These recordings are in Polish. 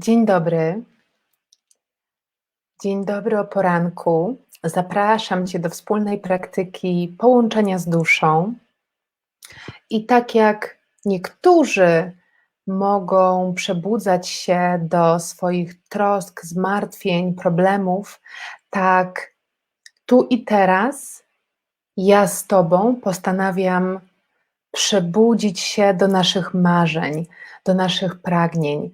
Dzień dobry. Dzień dobry o poranku. Zapraszam Cię do wspólnej praktyki połączenia z duszą. I tak jak niektórzy mogą przebudzać się do swoich trosk, zmartwień, problemów, tak tu i teraz ja z Tobą postanawiam przebudzić się do naszych marzeń, do naszych pragnień.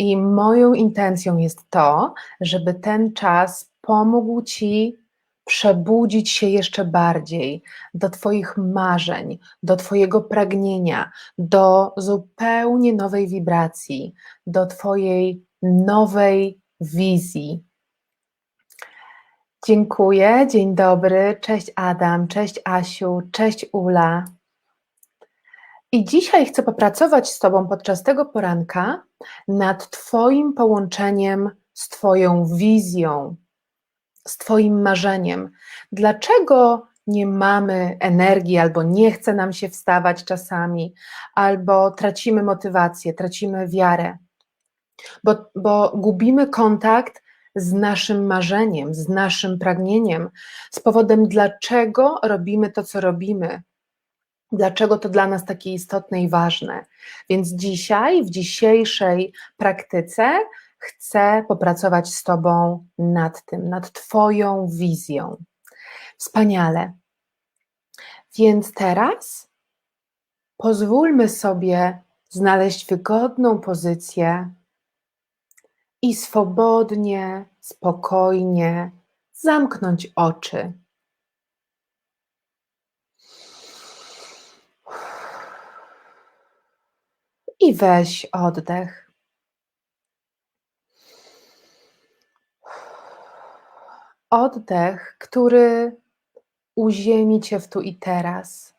I moją intencją jest to, żeby ten czas pomógł Ci przebudzić się jeszcze bardziej do Twoich marzeń, do Twojego pragnienia, do zupełnie nowej wibracji, do Twojej nowej wizji. Dziękuję, dzień dobry, cześć Adam, cześć Asiu, cześć Ula. I dzisiaj chcę popracować z Tobą podczas tego poranka nad Twoim połączeniem z Twoją wizją, z Twoim marzeniem. Dlaczego nie mamy energii, albo nie chce nam się wstawać czasami, albo tracimy motywację, tracimy wiarę, bo, bo gubimy kontakt z naszym marzeniem, z naszym pragnieniem, z powodem, dlaczego robimy to, co robimy, dlaczego to dla nas takie istotne i ważne. Więc dzisiaj, w dzisiejszej praktyce, chcę popracować z Tobą nad tym, nad Twoją wizją. Wspaniale. Więc teraz pozwólmy sobie znaleźć wygodną pozycję i swobodnie, spokojnie zamknąć oczy. I weź oddech. Oddech, który uziemi cię w tu i teraz.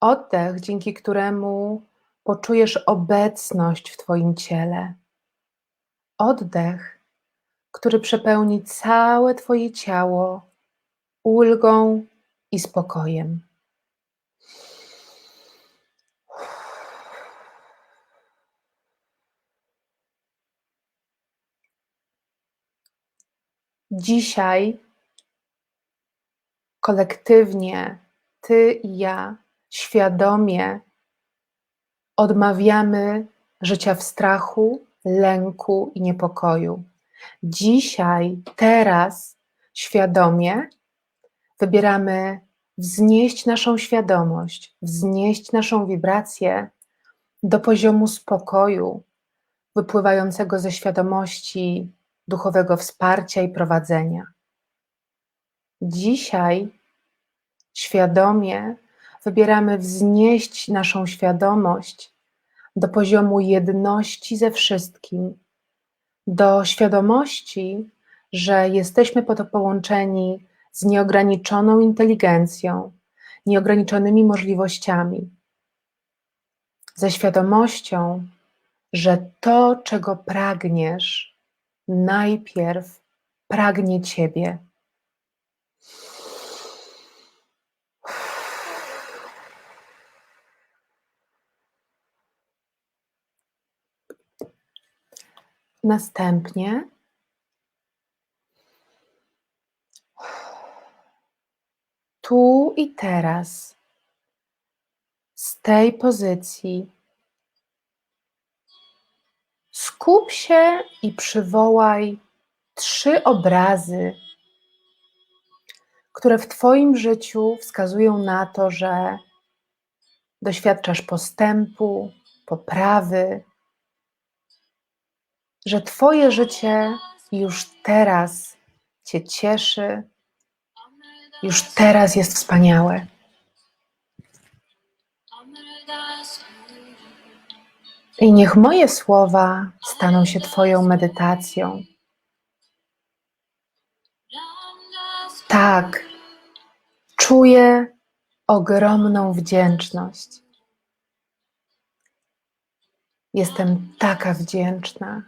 Oddech, dzięki któremu poczujesz obecność w Twoim ciele. Oddech, który przepełni całe Twoje ciało ulgą i spokojem. Dzisiaj kolektywnie, Ty i ja, świadomie odmawiamy życia w strachu, lęku i niepokoju. Dzisiaj, teraz, świadomie wybieramy wznieść naszą świadomość, wznieść naszą wibrację do poziomu spokoju, wypływającego ze świadomości duchowego wsparcia i prowadzenia. Dzisiaj świadomie wybieramy wznieść naszą świadomość do poziomu jedności ze wszystkim, do świadomości, że jesteśmy po to połączeni z nieograniczoną inteligencją, nieograniczonymi możliwościami, ze świadomością, że to, czego pragniesz, najpierw pragnie Ciebie. Następnie tu i teraz, z tej pozycji, skup się i przywołaj trzy obrazy, które w Twoim życiu wskazują na to, że doświadczasz postępu, poprawy, że Twoje życie już teraz Cię cieszy, już teraz jest wspaniałe. I niech moje słowa staną się Twoją medytacją. Tak, czuję ogromną wdzięczność. Jestem taka wdzięczna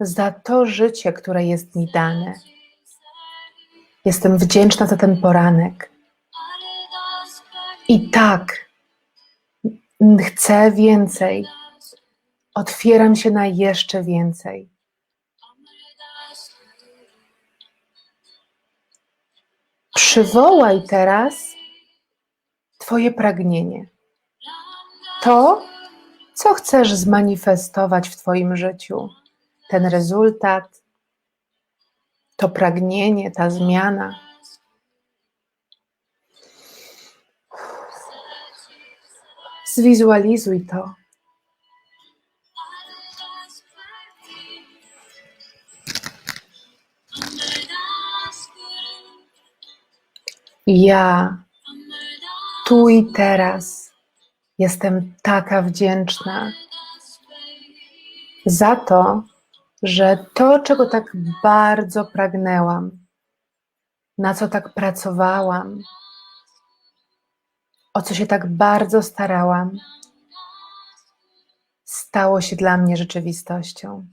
za to życie, które jest mi dane. Jestem wdzięczna za ten poranek. I tak, chcę więcej Otwieram się na jeszcze więcej. Przywołaj teraz Twoje pragnienie. To, co chcesz zmanifestować w Twoim życiu, ten rezultat, to pragnienie, ta zmiana. Zwizualizuj to. Ja tu i teraz jestem taka wdzięczna za to, że to, czego tak bardzo pragnęłam, na co tak pracowałam, o co się tak bardzo starałam, stało się dla mnie rzeczywistością.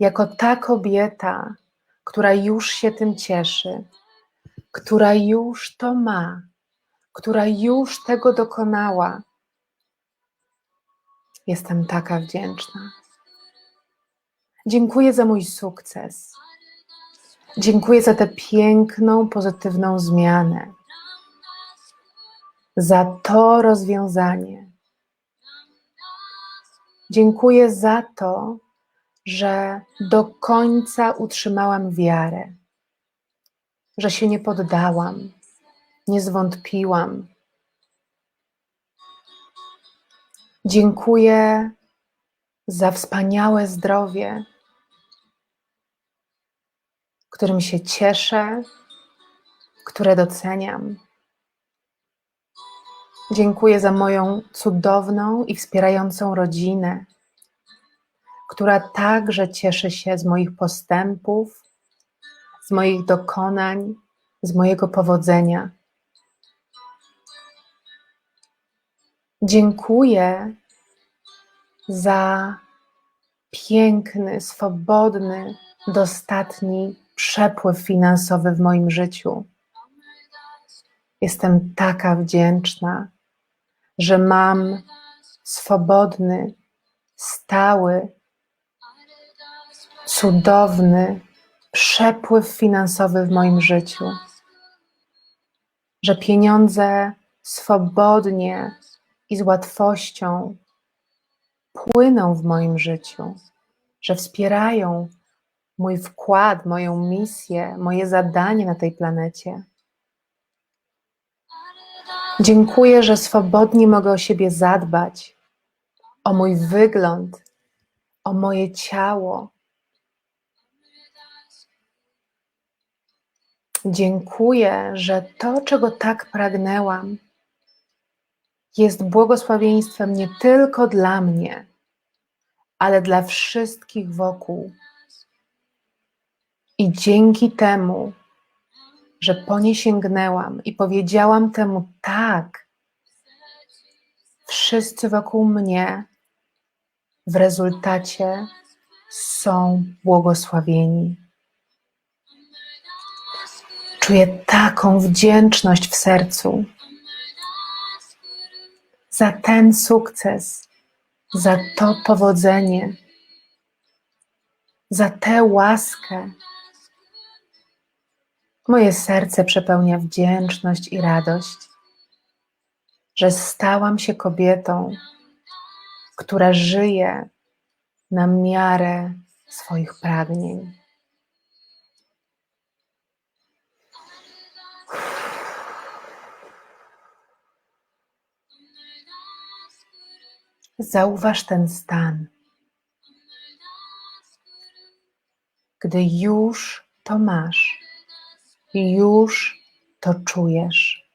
Jako ta kobieta, która już się tym cieszy, która już to ma, która już tego dokonała, jestem taka wdzięczna. Dziękuję za mój sukces. Dziękuję za tę piękną, pozytywną zmianę, za to rozwiązanie. Dziękuję za to, że do końca utrzymałam wiarę, że się nie poddałam, nie zwątpiłam. Dziękuję za wspaniałe zdrowie, którym się cieszę, które doceniam. Dziękuję za moją cudowną i wspierającą rodzinę, która także cieszy się z moich postępów, z moich dokonań, z mojego powodzenia. Dziękuję za piękny, swobodny, dostatni przepływ finansowy w moim życiu. Jestem taka wdzięczna, że mam swobodny, stały, cudowny przepływ finansowy w moim życiu. Że pieniądze swobodnie i z łatwością płyną w moim życiu, że wspierają mój wkład, moją misję, moje zadanie na tej planecie. Dziękuję, że swobodnie mogę o siebie zadbać, o mój wygląd, o moje ciało. Dziękuję, że to, czego tak pragnęłam, jest błogosławieństwem nie tylko dla mnie, ale dla wszystkich wokół. I dzięki temu, że po nie sięgnęłam i powiedziałam temu tak, wszyscy wokół mnie w rezultacie są błogosławieni. Czuję taką wdzięczność w sercu za ten sukces, za to powodzenie, za tę łaskę. Moje serce przepełnia wdzięczność i radość, że stałam się kobietą, która żyje na miarę swoich pragnień. Zauważ ten stan, gdy już to masz, już to czujesz.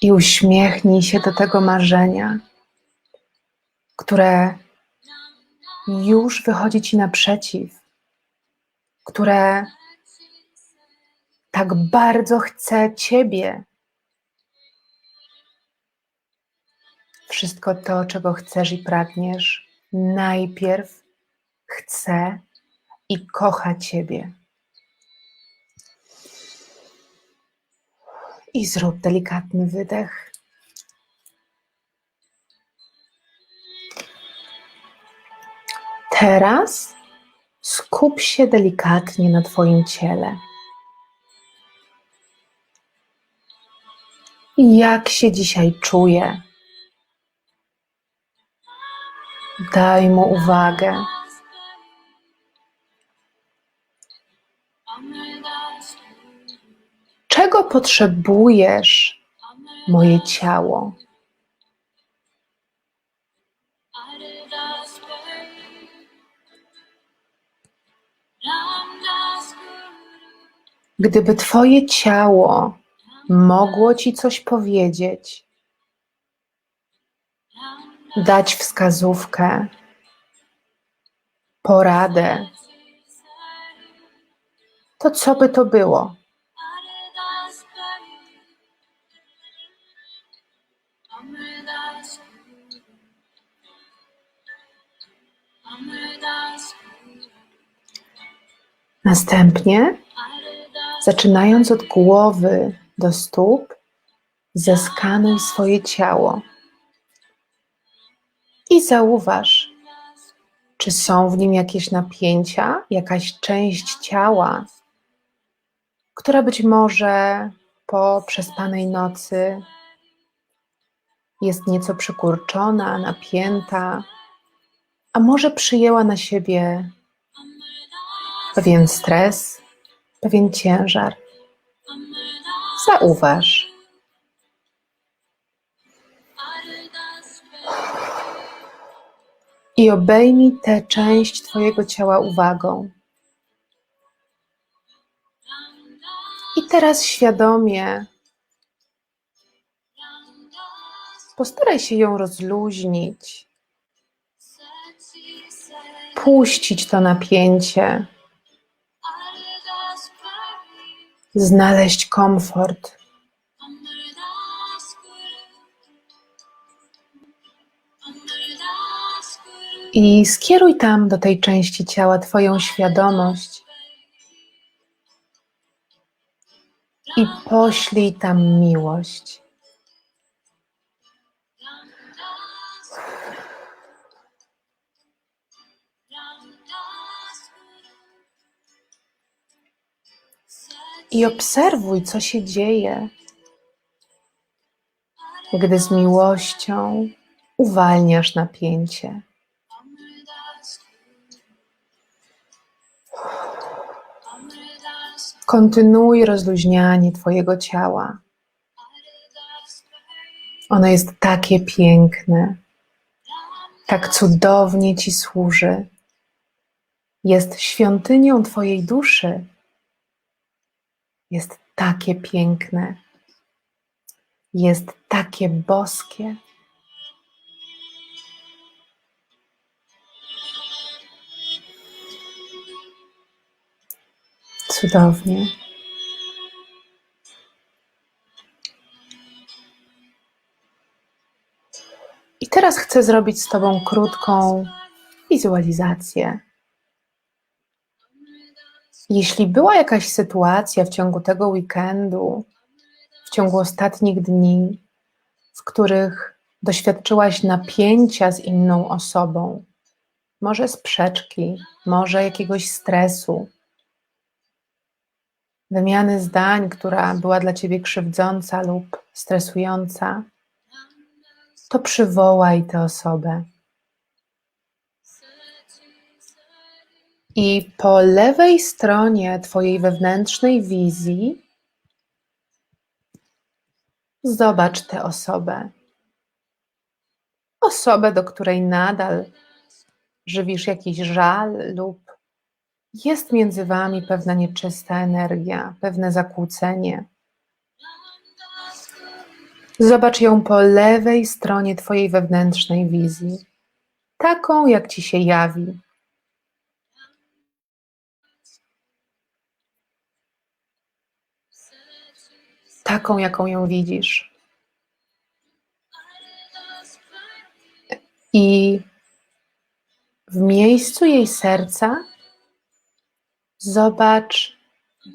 I uśmiechnij się do tego marzenia, które już wychodzi ci naprzeciw, które tak bardzo chce Ciebie wszystko to, czego chcesz i pragniesz, najpierw chce i kocha Ciebie. I zrób delikatny wydech. Teraz skup się delikatnie na Twoim ciele. Jak się dzisiaj czuję? Daj mu uwagę. Czego potrzebujesz, moje ciało? Gdyby Twoje ciało mogło Ci coś powiedzieć, dać wskazówkę, poradę, to co by to było? Następnie, zaczynając od głowy do stóp, zeskanuj swoje ciało i zauważ, czy są w nim jakieś napięcia, jakaś część ciała, która być może po przespanej nocy jest nieco przykurczona, napięta, a może przyjęła na siebie pewien stres, pewien ciężar. Zauważ. I obejmij tę część Twojego ciała uwagą. I teraz świadomie postaraj się ją rozluźnić, puścić to napięcie, znaleźć komfort. I skieruj tam do tej części ciała Twoją świadomość i poślij tam miłość. I obserwuj, co się dzieje, gdy z miłością uwalniasz napięcie. Kontynuuj rozluźnianie Twojego ciała. Ono jest takie piękne, tak cudownie Ci służy. Jest świątynią Twojej duszy. Jest takie piękne. Jest takie boskie. Cudownie. I teraz chcę zrobić z Tobą krótką wizualizację. Jeśli była jakaś sytuacja w ciągu tego weekendu, w ciągu ostatnich dni, w których doświadczyłaś napięcia z inną osobą, może sprzeczki, może jakiegoś stresu, wymiany zdań, która była dla ciebie krzywdząca lub stresująca, to przywołaj tę osobę. I po lewej stronie Twojej wewnętrznej wizji zobacz tę osobę. Osobę, do której nadal żywisz jakiś żal lub jest między Wami pewna nieczysta energia, pewne zakłócenie. Zobacz ją po lewej stronie Twojej wewnętrznej wizji, taką jak Ci się jawi. Taką, jaką ją widzisz. I w miejscu jej serca Zobacz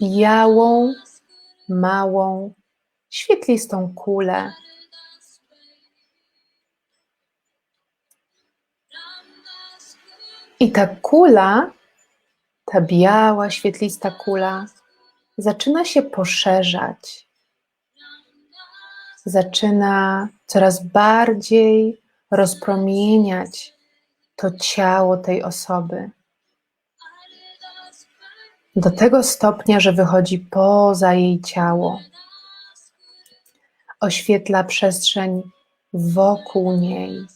białą, małą, świetlistą kulę. I ta kula, ta biała, świetlista kula, zaczyna się poszerzać. Zaczyna coraz bardziej rozpromieniać to ciało tej osoby. Do tego stopnia, że wychodzi poza jej ciało. Oświetla przestrzeń wokół niej.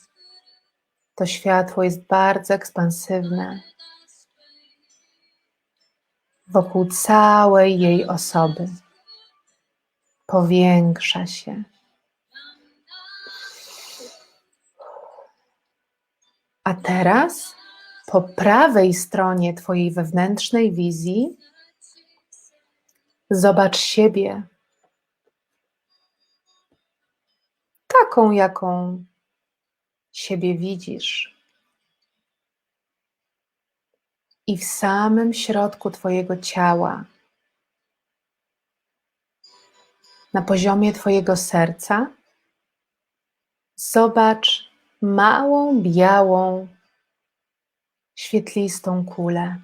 To światło jest bardzo ekspansywne wokół całej jej osoby. Powiększa się. A teraz po prawej stronie Twojej wewnętrznej wizji zobacz siebie taką, jaką siebie widzisz. I w samym środku Twojego ciała, na poziomie Twojego serca, zobacz małą, białą, świetlistą kulę.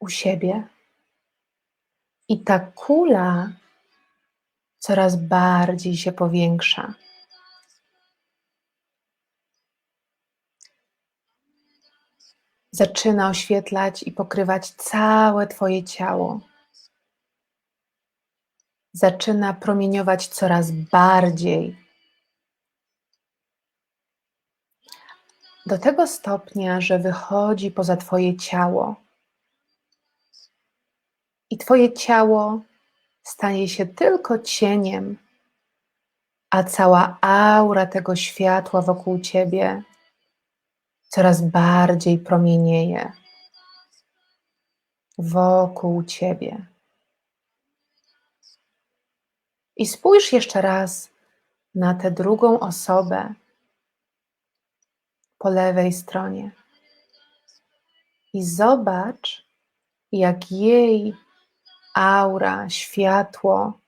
U siebie. I ta kula coraz bardziej się powiększa. Zaczyna oświetlać i pokrywać całe Twoje ciało. Zaczyna promieniować coraz bardziej. Do tego stopnia, że wychodzi poza Twoje ciało i Twoje ciało stanie się tylko cieniem, a cała aura tego światła wokół Ciebie coraz bardziej promienieje wokół Ciebie. I spójrz jeszcze raz na tę drugą osobę po lewej stronie. I zobacz, jak jej aura, światło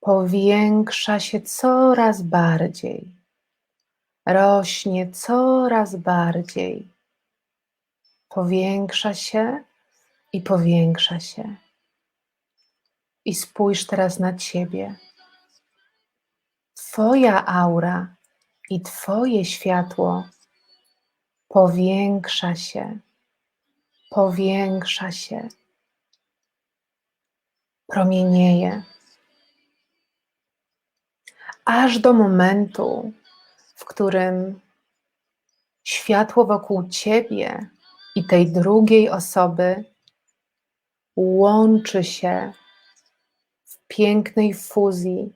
powiększa się coraz bardziej, rośnie coraz bardziej, powiększa się i powiększa się. I spójrz teraz na ciebie. Twoja aura i Twoje światło powiększa się, powiększa się. Promienieje, aż do momentu, w którym światło wokół ciebie i tej drugiej osoby łączy się w pięknej fuzji,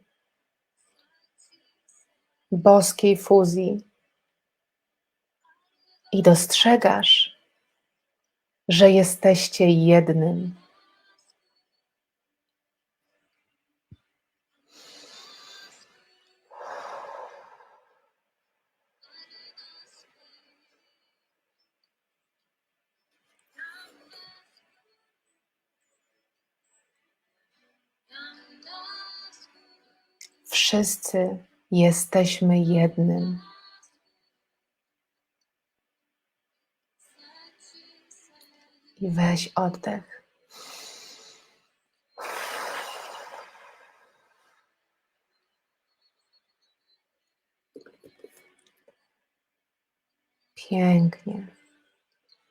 boskiej fuzji i dostrzegasz, że jesteście jednym. Wszyscy jesteśmy jednym. I weź oddech. Pięknie.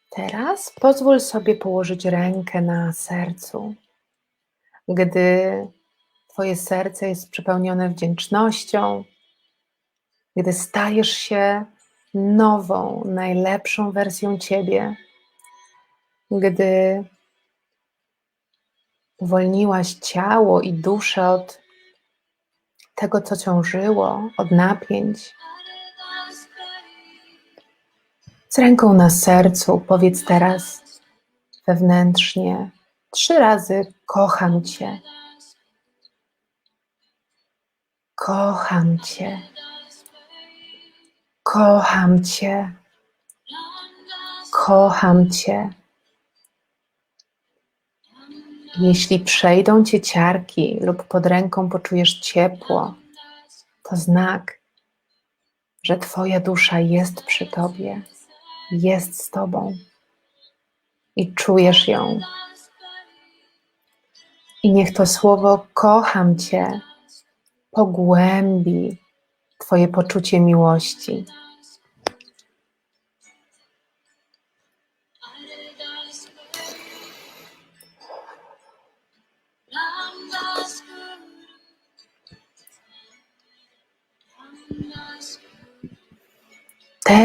Teraz pozwól sobie położyć rękę na sercu. Gdy Twoje serce jest przepełnione wdzięcznością, gdy stajesz się nową, najlepszą wersją Ciebie, gdy uwolniłaś ciało i duszę od tego, co ciążyło, od napięć. Z ręką na sercu powiedz teraz wewnętrznie trzy razy: Kocham Cię. Kocham Cię. Kocham Cię. Kocham Cię. Jeśli przejdą Cię ciarki lub pod ręką poczujesz ciepło, to znak, że Twoja dusza jest przy Tobie, jest z Tobą i czujesz ją. I niech to słowo kocham Cię pogłębi Twoje poczucie miłości.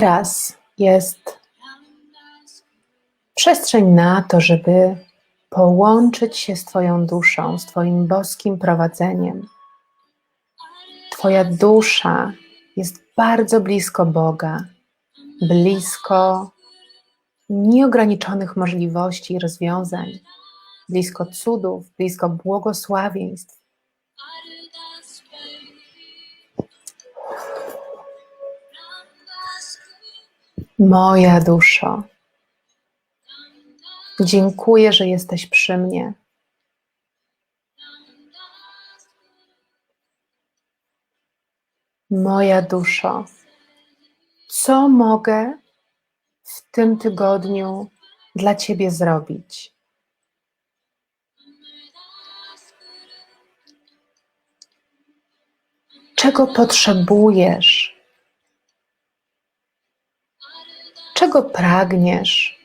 Teraz jest przestrzeń na to, żeby połączyć się z Twoją duszą, z Twoim boskim prowadzeniem. Twoja dusza jest bardzo blisko Boga, blisko nieograniczonych możliwości i rozwiązań, blisko cudów, blisko błogosławieństw. Moja duszo, dziękuję, że jesteś przy mnie. Moja duszo, co mogę w tym tygodniu dla Ciebie zrobić? Czego potrzebujesz? Czego pragniesz?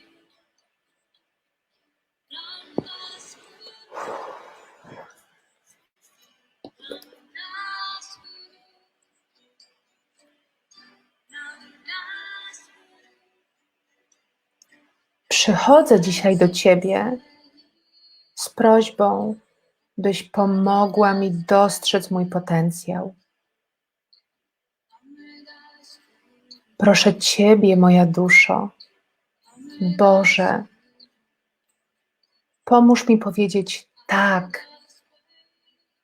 Przychodzę dzisiaj do Ciebie z prośbą, byś pomogła mi dostrzec mój potencjał. Proszę Ciebie, moja duszo, Boże, pomóż mi powiedzieć tak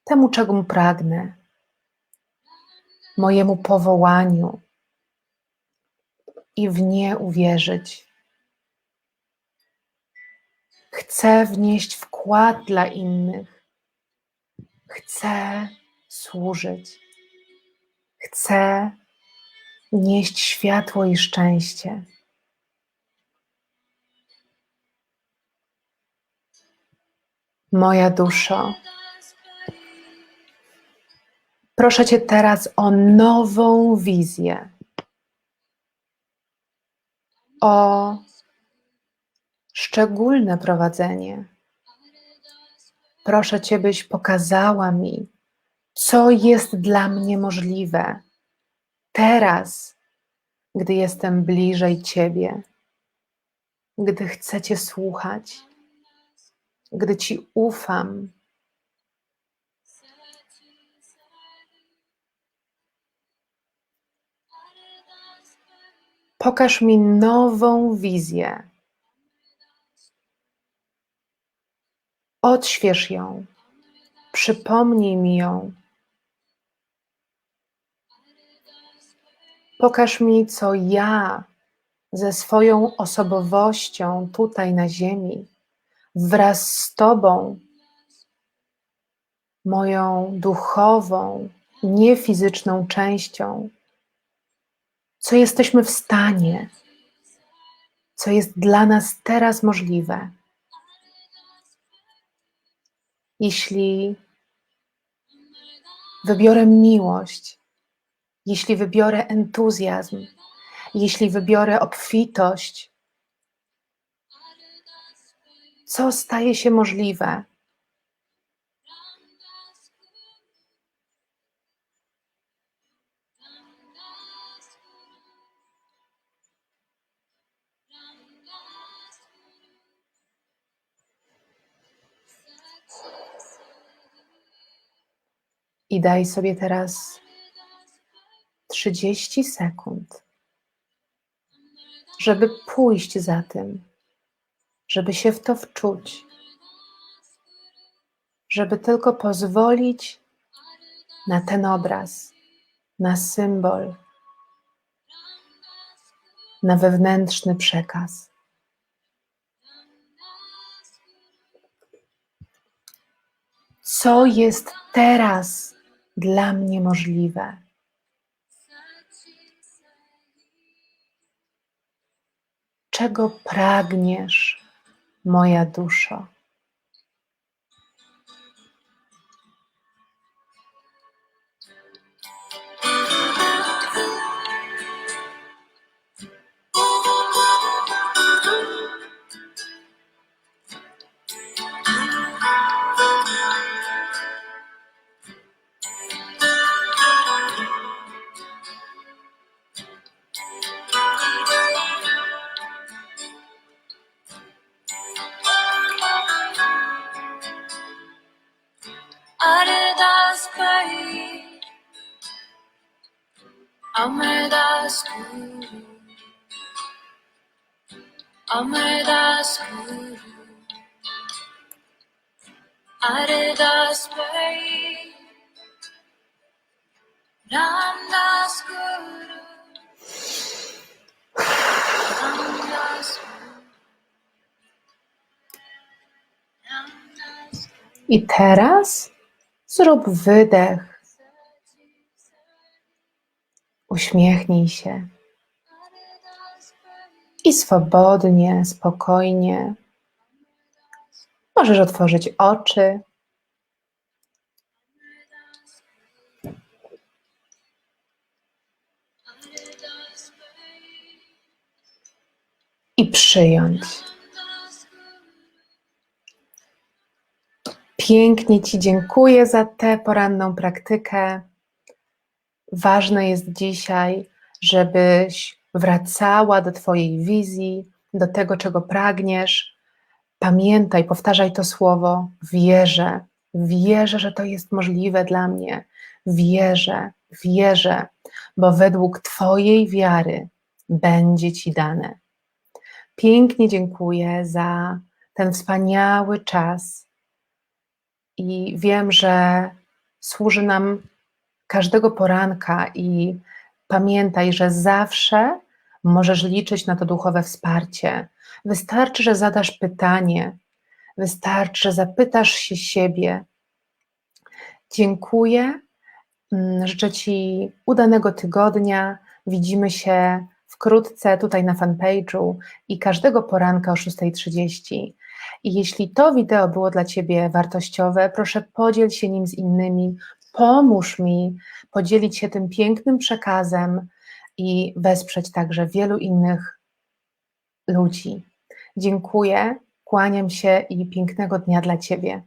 temu, czego pragnę, mojemu powołaniu i w nie uwierzyć. Chcę wnieść wkład dla innych. Chcę służyć. Chcę nieść światło i szczęście. Moja duszo, proszę Cię teraz o nową wizję, o szczególne prowadzenie. Proszę Cię, byś pokazała mi, co jest dla mnie możliwe teraz, gdy jestem bliżej Ciebie, gdy chcę Cię słuchać, gdy Ci ufam. Pokaż mi nową wizję. Odśwież ją, przypomnij mi ją. Pokaż mi, co ja ze swoją osobowością tutaj na Ziemi, wraz z Tobą, moją duchową, niefizyczną częścią, co jesteśmy w stanie, co jest dla nas teraz możliwe. Jeśli wybiorę miłość, jeśli wybiorę entuzjazm, jeśli wybiorę obfitość, co staje się możliwe? I daj sobie teraz 30 sekund, żeby pójść za tym, żeby się w to wczuć, żeby tylko pozwolić na ten obraz, na symbol, na wewnętrzny przekaz. Co jest teraz dla mnie możliwe? Czego pragniesz, moja duszo. I teraz zrób wydech, uśmiechnij się. I swobodnie, spokojnie. Możesz otworzyć oczy. I przyjąć. Pięknie Ci dziękuję za tę poranną praktykę. Ważne jest dzisiaj, żebyś wracała do Twojej wizji, do tego, czego pragniesz. Pamiętaj, powtarzaj to słowo: wierzę, wierzę, że to jest możliwe dla mnie. Wierzę, wierzę, bo według Twojej wiary będzie Ci dane. Pięknie dziękuję za ten wspaniały czas i wiem, że służy nam każdego poranka i pamiętaj, że zawsze możesz liczyć na to duchowe wsparcie. Wystarczy, że zadasz pytanie, wystarczy, że zapytasz się siebie. Dziękuję. Mm, Życzę Ci udanego tygodnia. Widzimy się wkrótce tutaj na fanpage'u i każdego poranka o 6.30. I jeśli to wideo było dla Ciebie wartościowe, proszę podziel się nim z innymi, pomóż mi podzielić się tym pięknym przekazem i wesprzeć także wielu innych ludzi. Dziękuję, kłaniam się i pięknego dnia dla Ciebie.